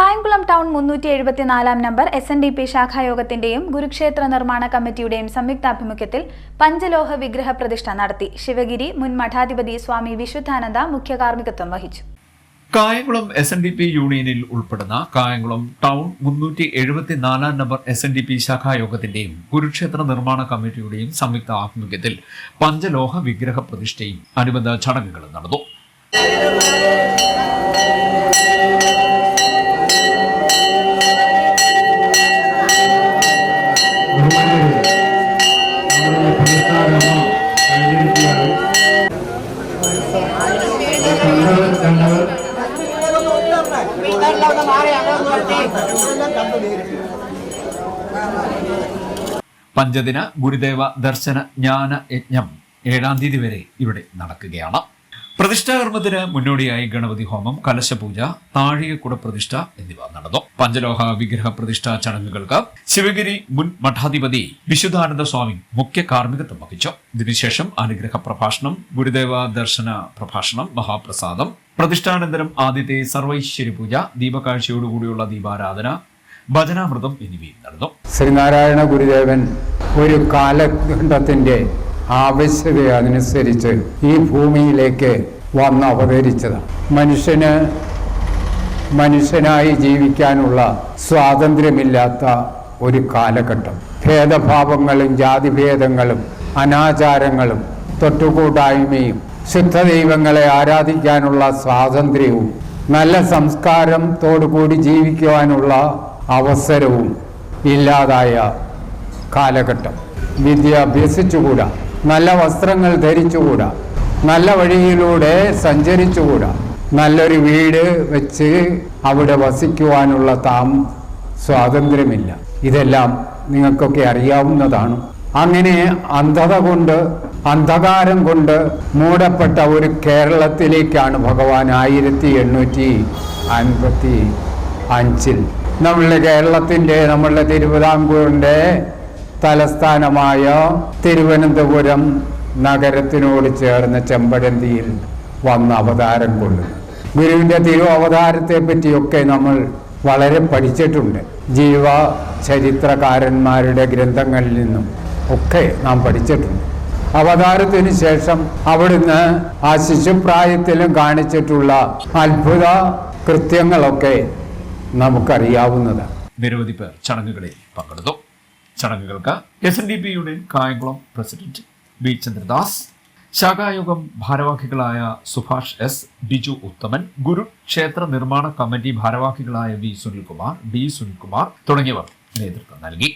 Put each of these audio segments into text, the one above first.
Kayamkulam town മുന്നൂറ്റി എഴുപത്തിനാലാം number S N D P ശാഖായോഗത്തിന്റെയും ഗുരുക്ഷേത്ര നിർമ്മാണ കമ്മിറ്റിയുടെയും സംയുക്താഭിമുഖ്യത്തിൽ പഞ്ചലോഹ വിഗ്രഹ പ്രതിഷ്ഠ നടത്തി. ശിവഗിരി മുൻ മഠാധിപതി സ്വാമി വിശുദ്ധാനന്ദ മുഖ്യ കാർമ്മികത്വം വഹിച്ചു. Kayamkulam S N D P യൂണിയനിൽ ഉൾപ്പെടുന്ന കായംകുളം ടൗൺ മുന്നൂറ്റി എഴുപത്തിനാലാം number S N D P ശാഖായോഗത്തിന്റെയും കുരുക്ഷേത്ര നിർമ്മാണ കമ്മിറ്റിയുടെയും സംയുക്ത ആഭിമുഖ്യത്തിൽ പഞ്ചലോഹ വിഗ്രഹ പ്രതിഷ്ഠയും അനുബന്ധ ചടങ്ങുകളും നടന്നു. പഞ്ചദിന ഗുരുദേവ ദർശന ജ്ഞാന യജ്ഞം ഏഴാം തീയതി വരെ ഇവിടെ നടക്കുകയാണ്. പ്രതിഷ്ഠാകർമ്മത്തിന് മുന്നോടിയായി ഗണപതി ഹോമം കലശപൂജ താഴികക്കുട പ്രതിഷ്ഠ എന്നിവ നടന്നു. പഞ്ചലോഹ വിഗ്രഹ പ്രതിഷ്ഠാ ചടങ്ങുകൾക്ക് ശിവഗിരി മുൻ മഠാധിപതി വിശുദ്ധാനന്ദ സ്വാമി മുഖ്യ കാർമ്മികത്വം വഹിച്ചു. ഇതിനുശേഷം അനുഗ്രഹ പ്രഭാഷണം ഗുരുദേവ ദർശന പ്രഭാഷണം മഹാപ്രസാദം പ്രതിഷ്ഠാനന്തരം ആദ്യത്തെ സർവൈശ്വര്യ പൂജ ദീപകാഴ്ചയോടുകൂടിയുള്ള ദീപാരാധന ഭജനാമൃതം എന്നിവയും നടന്നു. ശ്രീനാരായണ ഗുരുദേവൻ ഒരു കാലഘട്ടത്തിന്റെ ആവശ്യത അനുസരിച്ച് ഈ ഭൂമിയിലേക്ക് വന്ന് അവതരിച്ചതാണ്. മനുഷ്യന് മനുഷ്യനായി ജീവിക്കാനുള്ള സ്വാതന്ത്ര്യമില്ലാത്ത ഒരു കാലഘട്ടം. ഭേദഭാവങ്ങളും ജാതിഭേദങ്ങളും അനാചാരങ്ങളും തൊട്ടുകൂട്ടായ്മയും ശുദ്ധദൈവങ്ങളെ ആരാധിക്കാനുള്ള സ്വാതന്ത്ര്യവും നല്ല സംസ്കാരത്തോടുകൂടി ജീവിക്കുവാനുള്ള അവസരവും ഇല്ലാതായ കാലഘട്ടം. വിദ്യ അഭ്യസിച്ചുകൂടാ? നല്ല വസ്ത്രങ്ങൾ ധരിച്ചുകൂടാ. നല്ല വഴിയിലൂടെ സഞ്ചരിച്ചുകൂടാ. നല്ലൊരു വീട് വെച്ച് അവിടെ വസിക്കുവാനുള്ള താം സ്വാതന്ത്ര്യമില്ല. ഇതെല്ലാം നിങ്ങൾക്കൊക്കെ അറിയാവുന്നതാണ്. അങ്ങനെ അന്ധത കൊണ്ട് അന്ധകാരം കൊണ്ട് മൂടപ്പെട്ട ഒരു കേരളത്തിലേക്കാണ് ഭഗവാൻ ആയിരത്തി എണ്ണൂറ്റി അൻപത്തി അഞ്ചിൽ. നമ്മളുടെ കേരളത്തിന്റെ നമ്മളുടെ തിരുവിതാംകൂറിന്റെ തലസ്ഥാനമായ തിരുവനന്തപുരം നഗരത്തിനോട് ചേർന്ന ചെമ്പഴന്തിയിൽ വന്ന അവതാരം കൊള്ളുന്നു ഗുരുവിന്റെ തിരു അവതാരത്തെ പറ്റിയൊക്കെ നമ്മൾ വളരെ പഠിച്ചിട്ടുണ്ട്. ജീവ ചരിത്രകാരന്മാരുടെ ഗ്രന്ഥങ്ങളിൽ നിന്നും ഒക്കെ നാം പഠിച്ചിട്ടുണ്ട്. അവതാരത്തിന് ശേഷം അവിടുന്ന് ആ ശിശുപ്രായത്തിലും കാണിച്ചിട്ടുള്ള അത്ഭുത കൃത്യങ്ങളൊക്കെ നമുക്കറിയാവുന്നതാണ്. നിരവധി പേർ ചടങ്ങുകളിൽ പങ്കെടുത്തു. ചടങ്ങുകൾക്ക് S N D P union Kayamkulam president B Chandradas ശാഖായോഗം ഭാരവാഹികളായ സുഭാഷ് എസ് ബിജു ഉത്തമൻ ഗുരു ക്ഷേത്ര നിർമ്മാണ കമ്മിറ്റി ഭാരവാഹികളായ വി സുനിൽകുമാർ ഡി സുനിൽകുമാർ തുടങ്ങിയവർ നേതൃത്വം നൽകി.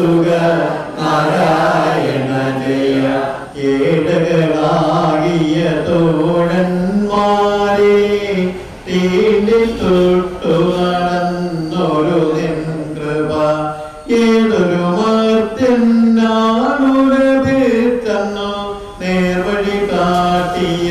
വിലസുക നാരായണ ജയ കേടകളാകിയ തോഴന്മാരെ തീണ്ടി തൊട്ടു നടന്നൊരു നിൻ കൃപ. ഏതൊരു മർത്യനാണുലഭിത്തന്നു നേർവഴി കാട്ടിയ